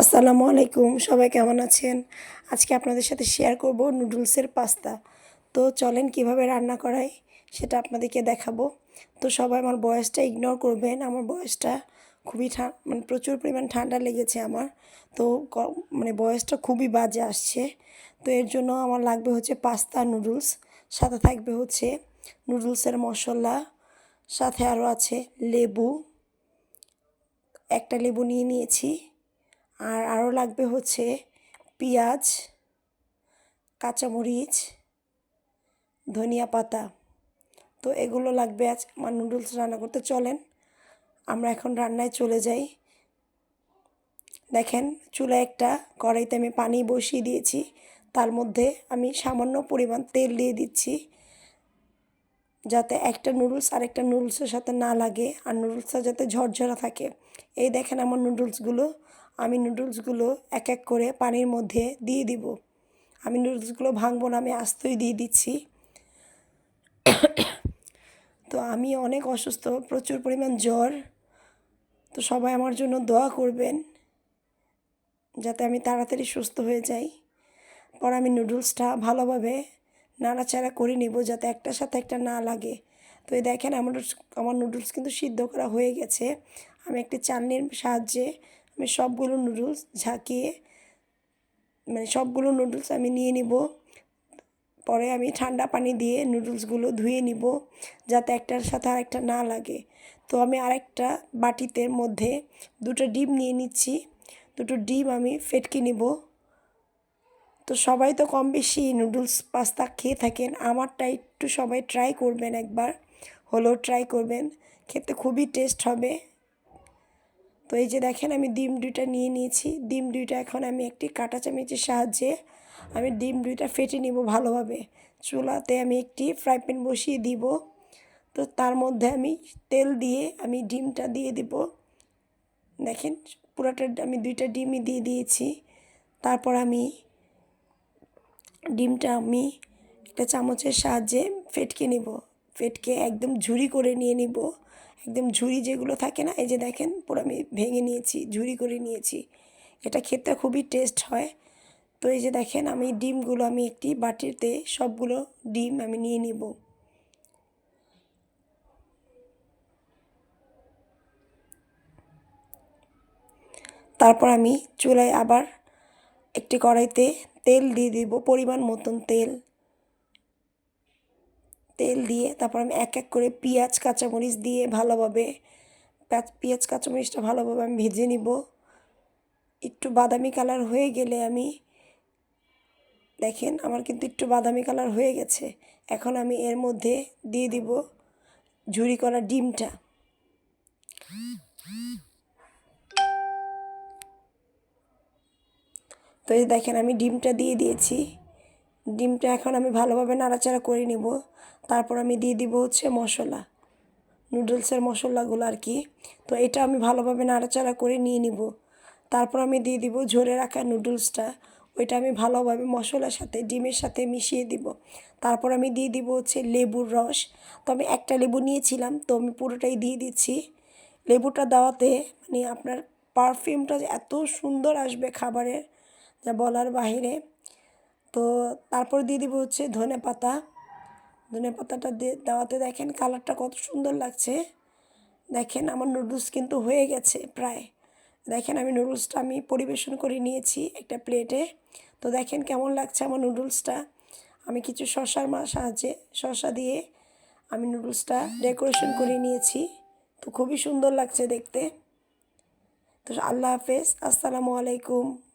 আসসালামু আলাইকুম, সবাই কেমন আছেন? আজকে আপনাদের সাথে শেয়ার করব নুডলসের পাস্তা। তো চলেন কীভাবে রান্না করাই সেটা আপনাদেরকে দেখাবো। তো সবাই আমার বয়সটা ইগনোর করবেন, আমার বয়সটা খুবই মানে প্রচুর পরিমাণ ঠান্ডা লেগেছে আমার। তো মানে বয়সটা খুবই বাজে আসছে। তো এর জন্য আমার লাগবে হচ্ছে পাস্তা, নুডলস, সাথে থাকবে হচ্ছে নুডলসের মশলা, সাথে আরও আছে লেবু। একটা লেবু নিয়ে নিয়েছি। আর আরও লাগবে হচ্ছে পেঁয়াজ, কাঁচামরিচ, ধনিয়া পাতা। তো এগুলো লাগবে আজ আমার নুডলস রান্না করতে। চলেন, আমরা এখন রান্নায় চলে যাই। দেখেন চুলায় একটা কড়াইতে আমি পানি বসিয়ে দিয়েছি। তার মধ্যে আমি সামান্য পরিমাণ তেল দিয়ে দিচ্ছি, যাতে একটা নুডলস আর একটা নুডলসের সাথে না লাগে, আর নুডলসটা যাতে ঝরঝরা থাকে। এই দেখেন আমার নুডলসগুলো আমি নুডলসগুলো এক এক করে পানির মধ্যে দিয়ে দিব। আমি নুডলসগুলো ভাঙবো না, আমি আস্তই দিয়ে দিচ্ছি। তো আমি অনেক অসুস্থ, প্রচুর পরিমাণ জ্বর। তো সবাই আমার জন্য দোয়া করবেন যাতে আমি তাড়াতাড়ি সুস্থ হয়ে যাই। পর আমি নুডলসটা ভালোভাবে নাড়াচাড়া করে নিব যাতে একটার সাথে একটা না লাগে। তো এই দেখেন আমার আমার নুডলস কিন্তু সিদ্ধ করা হয়ে গেছে। আমি একটি চালনির সাহায্যে আমি সবগুলো নুডলস ঝাঁকিয়ে মানে সবগুলো নুডলস আমি নিয়ে নিব। পরে আমি ঠান্ডা পানি দিয়ে নুডলসগুলো ধুয়ে নিব যাতে একটার সাথে আরেকটা না লাগে। তো আমি আরেকটা বাটিতে মধ্যে দুটো ডিম নিয়ে নিচ্ছি। দুটো ডিম আমি ফেটকে নিব। তো সবাই তো কম বেশি নুডলস পাস্তা খেয়ে থাকেন, আমারটা একটু সবাই ট্রাই করবেন একবার। হলেও ট্রাই করবেন, খেতে খুবই টেস্ট হবে। তো এই যে দেখেন আমি ডিম দুইটা নিয়ে নিয়েছি। ডিম দুইটা এখন আমি একটি কাঁটা চামচের সাহায্যে আমি ডিম দুইটা ফেটে নিব ভালোভাবে। চুলাতে আমি একটি ফ্রাই প্যান বসিয়ে দিব। তো তার মধ্যে আমি তেল দিয়ে আমি ডিমটা দিয়ে দিব। দেখেন পুরাটা আমি দুইটা ডিমই দিয়ে দিয়েছি। তারপর আমি ডিমটা আমি একটা চামচের সাহায্যে ফেটকে নিব। ফেটকে একদম ঝুড়ি করে নিয়ে নিব। একদম ঝুড়ি যেগুলো থাকে না, এই যে দেখেন, পুরো আমি ভেঙে নিয়েছি, ঝুড়ি করে নিয়েছি। এটা খেতে খুবই টেস্ট হয়। তো এই যে দেখেন, আমি ডিমগুলো আমি একটি বাটিতে সবগুলো ডিম আমি নিয়ে নিব। তারপর আমি চুলায় আবার একটি কড়াইতে তেল দিয়ে দিব, পরিমাণ মতন তেল। তেল দিয়ে তারপর আমি এক এক করে পেঁয়াজ, কাঁচামরিচ দিয়ে ভালোভাবে পেঁয়াজ কাঁচামরিচটা ভালোভাবে আমি ভেজে নিব। একটু বাদামি কালার হয়ে গেলে আমি, দেখেন আমার কিন্তু একটু বাদামি কালার হয়ে গেছে। এখন আমি এর মধ্যে দিয়ে দিব ঝুরি করা ডিমটা। তো দেখেন আমি ডিমটা দিয়ে দিয়েছি। ডিমটা এখন আমি ভালোভাবে নাড়াচাড়া করে নিব। তারপর আমি দিয়ে দিব হচ্ছে মশলা, নুডলসের মশলাগুলো আর কি। তো এটা আমি ভালোভাবে নাড়াচাড়া করে নিয়ে নিব। তারপর আমি দিয়ে দিব ঝরে রাখা নুডলসটা, ওইটা আমি ভালোভাবে মশলার সাথে, ডিমের সাথে মিশিয়ে দিব। তারপর আমি দিয়ে দিব হচ্ছে লেবুর রস। তো আমি একটা লেবু নিয়েছিলাম, তো আমি পুরোটাই দিয়ে দিচ্ছি। লেবুটা দেওয়াতে মানে আপনার পারফিউমটা এত সুন্দর আসবে খাবারের, যা বলার বাহিরে। তো তারপর দিয়ে দিব হচ্ছে ধনে পাতা। ধনে পাতাটা দেওয়াতে দেখেন কালারটা কত সুন্দর লাগছে। দেখেন আমার নুডলস কিন্তু হয়ে গেছে প্রায়। দেখেন আমি নুডলসটা আমি পরিবেশন করে নিয়েছি একটা প্লেটে। তো দেখেন কেমন লাগছে আমার নুডলসটা। আমি কিছু শশার মা, সাহায্যে শশা দিয়ে আমি নুডলসটা ডেকোরেশন করে নিয়েছি। তো খুবই সুন্দর লাগছে দেখতে। তো আল্লাহ হাফেজ। আসসালামু আলাইকুম।